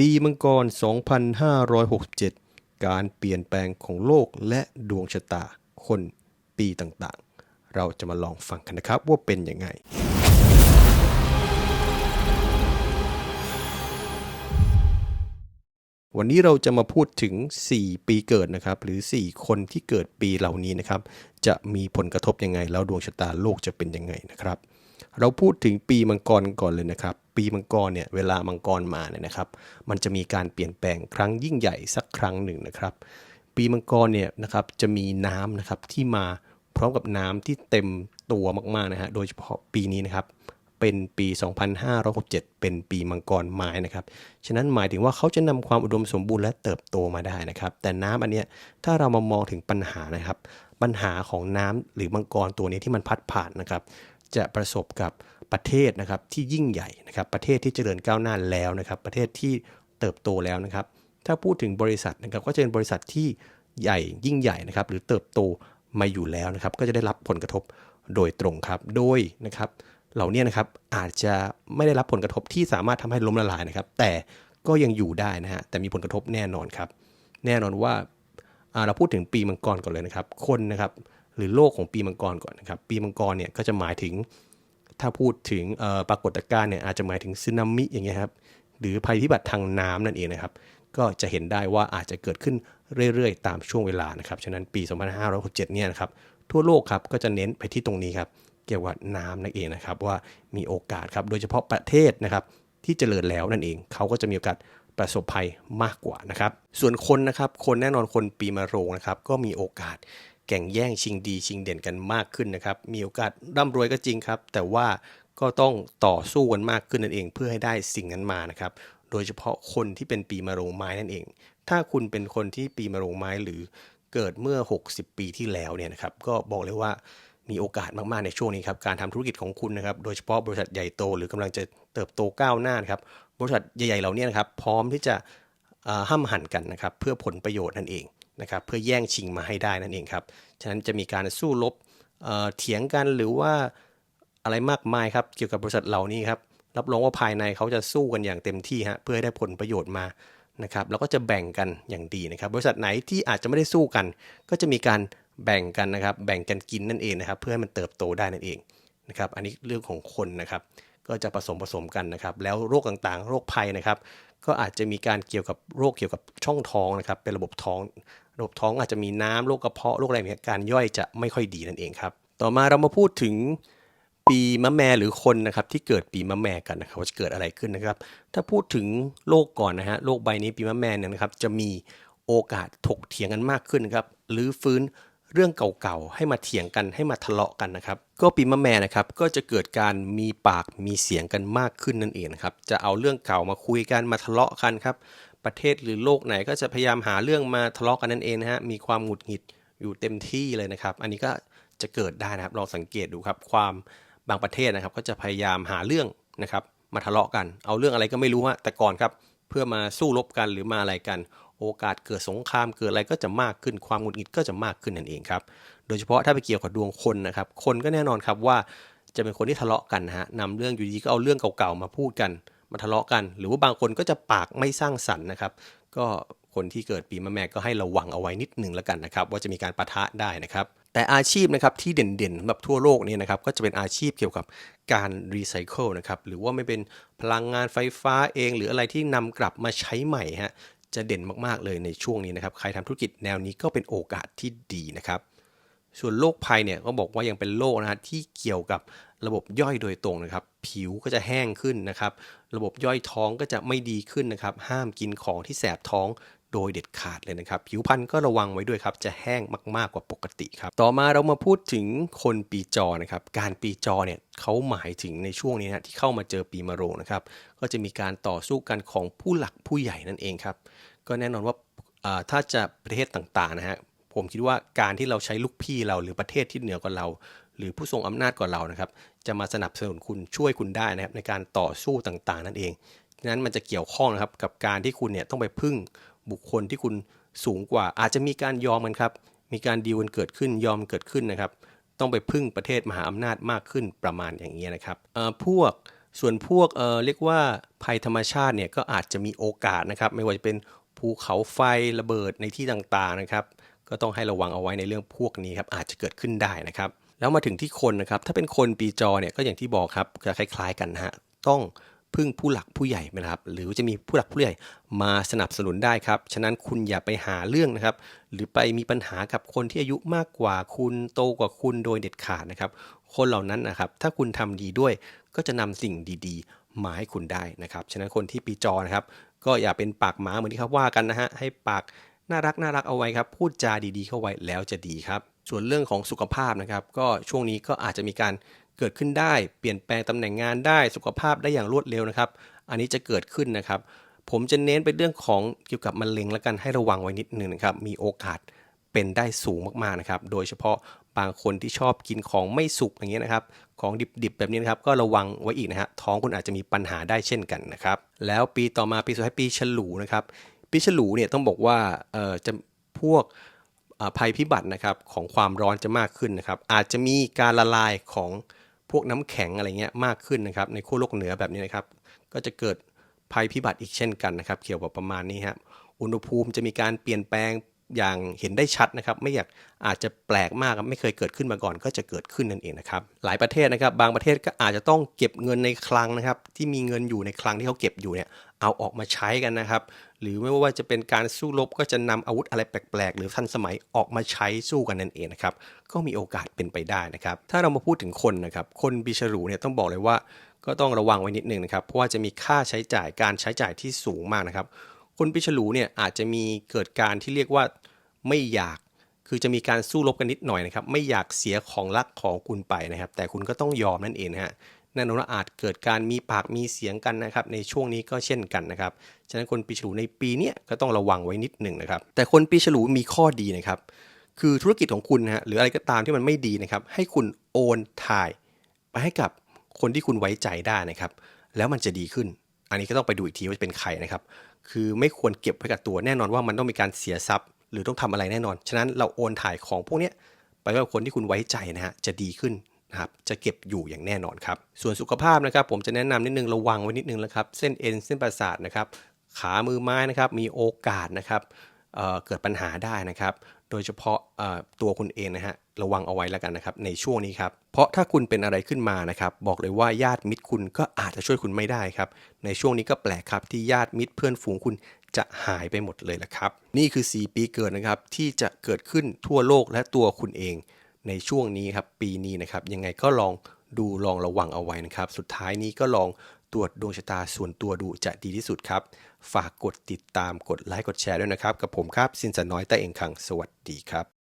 ปีมังกร 2567 การเปลี่ยนแปลงของโลกและดวงชะตาคนปีต่างๆ เราจะมาลองฟังกันนะครับว่าเป็นยังไง วันนี้เราจะมาพูดถึง 4 ปีเกิดนะครับ หรือ 4 คนที่เกิดปีเหล่านี้นะครับ จะมีผลกระทบยังไง แล้วดวงชะตาโลกจะเป็นยังไงนะครับ เราพูดถึงปีมังกรก่อนเลยนะครับ ปีมังกรเนี่ยเวลามังกรมาเนี่ยนะครับ มันจะมีการเปลี่ยนแปลงครั้งยิ่งใหญ่สักครั้งหนึ่งนะครับ ปีมังกรเนี่ยนะครับจะมีน้ำนะครับที่มาพร้อมกับน้ำที่เต็มตัวมากๆนะฮะโดยเฉพาะปีนี้นะครับเป็นปี 2567 เป็นปีมังกรไม้นะครับ ฉะนั้นหมายถึงว่าเขาจะนำความอุดมสมบูรณ์และเติบโตมาได้นะครับ แต่น้ำอันเนี้ยถ้าเรามามองถึงปัญหานะครับ ปัญหาของน้ำหรือมังกรตัวนี้ที่มันพัดผ่านนะครับ จะประสบกับ ประเทศนะครับที่ยิ่งใหญ่นะครับประเทศที่เจริญก้าวหน้าแล้วนะครับ ประเทศที่เติบโตแล้วนะครับ ถ้าพูดถึงบริษัทนะครับก็จะเป็นบริษัทที่ใหญ่ยิ่งใหญ่นะครับ หรือเติบโตมาอยู่แล้วนะครับ ก็จะได้รับผลกระทบโดยตรงครับ โดยนะครับเหล่านี้นะครับอาจจะไม่ได้รับผลกระทบที่สามารถทำให้ล้มละลายนะครับ แต่ก็ยังอยู่ได้นะฮะแต่มีผลกระทบแน่นอนครับ แน่นอนว่าอ่าเราพูดถึงปีมังกรก่อนเลยนะครับ คนนะครับหรือโลกของปีมังกรก่อนนะครับ ปีมังกรเนี่ยก็จะหมายถึง ถ้าพูดถึงปรากฏการณ์เนี่ยอาจจะหมายถึงสึนามิอย่างเงี้ยครับหรือภัยพิบัติทางน้ำนั่นเองนะครับ ก็จะเห็นได้ว่าอาจจะเกิดขึ้นเรื่อยๆ ตามช่วงเวลานะครับ ฉะนั้นปี 2567เนี่ยนะครับทั่วโลกครับก็จะเน้นไปที่ตรงนี้ครับเกี่ยวกับน้ำนั่นเองนะครับว่ามีโอกาสครับโดยเฉพาะประเทศนะครับที่เจริญแล้วนั่นเองเขาก็จะมีโอกาสประสบภัยมากกว่านะครับ ส่วนคนนะครับคนแน่นอนคนปีมะโรงนะครับก็มีโอกาส แข่งแย่งชิงดีชิงเด่นกันมากขึ้นนะครับ มีโอกาสร่ำรวยก็จริงครับ แต่ว่าก็ต้องต่อสู้กันมากขึ้นนั่นเอง เพื่อให้ได้สิ่งนั้นมานะครับ โดยเฉพาะคนที่เป็นปีมะโรงไม้นั่นเอง ถ้าคุณเป็นคนที่ปีมะโรงไม้หรือเกิดเมื่อ 60 ปีที่แล้วเนี่ยนะครับ ก็บอกเลยว่ามีโอกาสมาก ๆ ในช่วงนี้ครับ การทำธุรกิจของคุณนะครับ โดยเฉพาะบริษัทใหญ่โต หรือกำลังจะเติบโตก้าวหน้านะครับ บริษัทใหญ่ ๆ เหล่านี้นะครับ พร้อมที่จะห้ามหันกันนะครับ เพื่อผลประโยชน์นั่นเอง นะครับเพื่อแย่งชิงมาให้ได้นั่นเองครับ ฉะนั้นจะมีการสู้รบเเถียงกันหรือว่าอะไรมากมายครับเกี่ยวกับบริษัทเหล่านี้ครับรับรองว่าภายในเขาจะสู้กันอย่างเต็มที่ฮะเพื่อให้ได้ผลประโยชน์มานะครับแล้วก็จะแบ่งกันอย่างดีนะครับ บริษัทไหนที่อาจจะไม่ได้สู้กัน ก็จะมีการแบ่งกันนะครับ แบ่งกันกินนั่นเองนะครับ เพื่อให้มันเติบโตได้นั่นเองนะครับ อันนี้เรื่องของคนนะครับ ก็จะผสมผสมกันนะครับ แล้วโรคต่างๆ โรคภัยนะครับ ก็อาจจะมีการเกี่ยวกับโรคเกี่ยวกับช่องท้องนะครับ เป็นระบบท้อง ระบบท้องอาจจะมีน้ำโรคกระเพาะโรคอะไรแบบนี้การย่อยจะไม่ค่อยดีนั่นเองครับ ต่อมาเรามาพูดถึงปีมะแม่หรือคนนะครับที่เกิดปีมะแม่กันนะครับว่าจะเกิดอะไรขึ้นนะครับ ถ้าพูดถึงโลกก่อนนะฮะโลกใบนี้ปีมะแม่เนี่ยนะครับ จะมีโอกาสถกเถียงกันมากขึ้นนะครับหรือฟื้นเรื่องเก่าๆให้มาเถียงกันให้มาทะเลาะกันนะครับ ก็ปีมะแม่นะครับก็จะเกิดการมีปากมีเสียงกันมากขึ้นนั่นเองนะครับจะเอาเรื่องเก่ามาคุยกันมาทะเลาะกันครับ ประเทศหรือโลกไหนก็จะพยายามหาเรื่องมาทะเลาะกันนั่นเองนะฮะ มีความหงุดหงิดอยู่เต็มที่เลยนะครับ อันนี้ก็จะเกิดได้นะครับ ลองสังเกตดูครับความบางประเทศนะครับ ก็จะพยายามหาเรื่องนะครับ มาทะเลาะกัน เอาเรื่องอะไรก็ไม่รู้ฮะแต่ก่อนครับ เพื่อมาสู้รบกันหรือมาอะไรกัน โอกาสเกิดสงครามเกิดอะไรก็จะมากขึ้น ความหงุดหงิดก็จะมากขึ้นนั่นเองครับ โดยเฉพาะถ้าไปเกี่ยวกับดวงคนนะครับ คนก็แน่นอนครับว่าจะเป็นคนที่ทะเลาะกันนะฮะนำเรื่องอยู่ดีก็เอาเรื่องเก่าๆมาพูดกัน มาทะเลาะกัน หรือว่าบางคนก็จะปากไม่สร้างสรรค์นะครับ ก็คนที่เกิดปีมะแม่ก็ให้ระวังเอาไว้นิดหนึ่งแล้วกันนะครับ ว่าจะมีการปะทะได้นะครับ แต่อาชีพนะครับที่เด่นๆแบบทั่วโลกเนี่ยนะครับก็จะเป็นอาชีพเกี่ยวกับการรีไซเคิลนะครับหรือว่าไม่เป็นพลังงานไฟฟ้าเอง หรืออะไรที่นำกลับมาใช้ใหม่ฮะจะเด่นมากๆเลยในช่วงนี้นะครับใครทำธุรกิจแนวนี้ก็เป็นโอกาสที่ดีนะครับส่วนโรคภัยเนี่ยก็บอกว่ายังเป็นโรคนะฮะที่เกี่ยวกับ ระบบย่อยโดยตรงนะครับ ผิวก็จะแห้งขึ้นนะครับ ระบบย่อยท้องก็จะไม่ดีขึ้นนะครับ ห้ามกินของที่แสบท้องโดยเด็ดขาดเลยนะครับ ผิวพรรณก็ระวังไว้ด้วยครับ จะแห้งมากๆกว่าปกติครับ ต่อมาเรามาพูดถึงคนปีจอนะครับ การปีจอเนี่ยเขาหมายถึงในช่วงนี้นะที่เข้ามาเจอปีมะโรงนะครับ ก็จะมีการต่อสู้กันของผู้หลักผู้ใหญ่นั่นเองครับ ก็แน่นอนว่าอ่าถ้าจะประเทศต่างๆนะฮะผมคิดว่าการที่เราใช้ลูกพี่เราหรือประเทศที่เหนือกว่าเรา หรือผู้ทรงอำนาจกว่าเรานะครับ จะมาสนับสนุนคุณช่วยคุณได้นะครับ ในการต่อสู้ต่างๆ นั่นเองนั้นมันจะเกี่ยวข้องนะครับกับการที่คุณเนี่ยต้องไปพึ่งบุคคลที่คุณสูงกว่า อาจจะมีการยอมกันครับ มีการดีลกันเกิดขึ้นยอมเกิดขึ้นนะครับ ต้องไปพึ่งประเทศมหาอำนาจมากขึ้นประมาณอย่างนี้นะครับพวกส่วนพวกเออเรียกว่าภัยธรรมชาติเนี่ยก็อาจจะมีโอกาสนะครับ ไม่ว่าจะเป็นภูเขาไฟระเบิดในที่ต่างๆนะครับ ก็ต้องให้ระวังเอาไว้ในเรื่องพวกนี้ครับอาจจะเกิดขึ้นได้นะครับ แล้วมาถึงที่คนนะครับ ถ้าเป็นคนปีจอเนี่ยก็อย่างที่บอกครับจะคล้าย ๆ กันนะฮะต้องพึ่งผู้หลักผู้ใหญ่นะครับ หรือจะมีผู้หลักผู้ใหญ่มาสนับสนุนได้ครับ ฉะนั้นคุณอย่าไปหาเรื่องนะครับ หรือไปมีปัญหากับคนที่อายุมากกว่าคุณโตกว่าคุณโดยเด็ดขาดนะครับ คนเหล่านั้นนะครับ ถ้าคุณทำดีด้วย ก็จะนำสิ่งดีๆ มาให้คุณได้นะครับ ฉะนั้นคนที่ปีจอนะครับ ก็อย่าเป็นปากหมาเหมือนที่เขาว่ากันนะฮะ ให้ปาก น่ารักน่ารักเอาไว้ครับพูดจาดีๆเข้าไว้แล้วจะดีครับ ส่วนเรื่องของสุขภาพนะครับ ก็ช่วงนี้ก็อาจจะมีการเกิดขึ้นได้ เปลี่ยนแปลงตำแหน่งงานได้สุขภาพได้อย่างรวดเร็วนะครับ อันนี้จะเกิดขึ้นนะครับ ผมจะเน้นไปเรื่องของเกี่ยวกับมะเร็งแล้วกันให้ระวังไว้นิดนึงนะครับมีโอกาสเป็นได้สูงมากๆนะครับ โดยเฉพาะบางคนที่ชอบกินของไม่สุกอย่างเงี้ยนะครับ ของดิบๆแบบนี้นะครับ ก็ระวังไว้อีกนะฮะท้องคุณอาจจะมีปัญหาได้เช่นกันนะครับ แล้วปีต่อมาปีสุดท้ายปีฉลูนะครับ ปีฉลูเนี่ยต้องบอกว่าเอ่อจะพวกภัยพิบัตินะครับของความร้อนจะมากขึ้นนะครับ อาจจะมีการละลายของพวกน้ำแข็งอะไรเงี้ยมากขึ้นนะครับ ในขั้วโลกเหนือแบบนี้นะครับ ก็จะเกิดภัยพิบัติอีกเช่นกันนะครับ เกี่ยวกับประมาณนี้ครับอุณหภูมิจะมีการเปลี่ยนแปลงอย่างเห็นได้ชัดนะครับ ไม่อยากอาจจะแปลกมากไม่เคยเกิดขึ้นมาก่อน ก็จะเกิดขึ้นนั่นเองนะครับ หลายประเทศนะครับ บางประเทศก็อาจจะต้องเก็บเงินในคลังนะครับ ที่มีเงินอยู่ในคลังที่เขาเก็บอยู่เนี่ยเอาออกมาใช้กันนะครับ หรือไม่ว่าจะเป็นการสู้รบก็จะนำอาวุธอะไรแปลกๆ หรือทันสมัยออกมาใช้สู้กันนั่นเองนะครับก็มีโอกาสเป็นไปได้นะครับ ถ้าเรามาพูดถึงคนนะครับคนปีฉลูเนี่ยต้องบอกเลยว่าก็ต้องระวังไว้นิดนึงนะครับเพราะว่าจะมีค่าใช้จ่ายการใช้จ่ายที่สูงมากนะครับ คนปีฉลูเนี่ยอาจจะมีเกิดการที่เรียกว่าไม่อยากคือจะมีการสู้รบกันนิดหน่อยนะครับ ไม่อยากเสียของรักของคุณไปนะครับ แต่คุณก็ต้องยอมนั่นเองนะฮะ แน่นอนว่าอาจเกิดการมีปากมีเสียงกันนะครับในช่วงนี้ก็เช่นกันนะครับฉะนั้นคนปีฉลูในปีนี้ก็ต้องระวังไว้นิดหนึ่งนะครับ แต่คนปีฉลูมีข้อดีนะครับ คือธุรกิจของคุณนะฮะหรืออะไรก็ตามที่มันไม่ดีนะครับ ให้คุณโอนถ่ายไปให้กับคนที่คุณไว้ใจได้นะครับ แล้วมันจะดีขึ้น อันนี้ก็ต้องไปดูอีกทีว่าเป็นใครนะครับ คือไม่ควรเก็บไว้กับตัวแน่นอนว่ามันต้องมีการเสียทรัพย์ หรือต้องทำอะไรแน่นอน ฉะนั้นเราโอนถ่ายของพวกนี้ไปให้กับคนที่คุณไว้ใจนะฮะจะดีขึ้น นะครับจะเก็บอยู่อย่างแน่นอนครับส่วนสุขภาพนะครับ ผมจะแนะนำนิดนึงระวังไว้นิดนึงนะครับ เส้นเอ็นเส้นประสาทนะครับขามือไม้นะครับมีโอกาสนะครับเเกิดปัญหาได้นะครับ โดยเฉพาะตัวคุณเองนะฮะระวังเอาไว้แล้วกันนะครับในช่วงนี้ครับเพราะถ้าคุณเป็นอะไรขึ้นมานะครับ บอกเลยว่าญาติมิตรคุณก็อาจจะช่วยคุณไม่ได้ครับ ในช่วงนี้ก็แปลกครับที่ญาติมิตรเพื่อนฝูงคุณจะหายไปหมดเลยละครับ นี่คือ 4 ปีเกิดนะครับที่จะเกิดขึ้นทั่วโลกและตัวคุณเอง ในช่วงนี้ครับปีนี้นะครับยังไงก็ลองดูลองระวังเอาไว้นะครับ สุดท้ายนี้ก็ลองตรวจดวงชะตาส่วนตัวดูจะดีที่สุดครับ ฝากกดติดตามกดไลค์กดแชร์ด้วยนะครับ กับผมครับสินสน้อยแต่เองคังสวัสดีครับ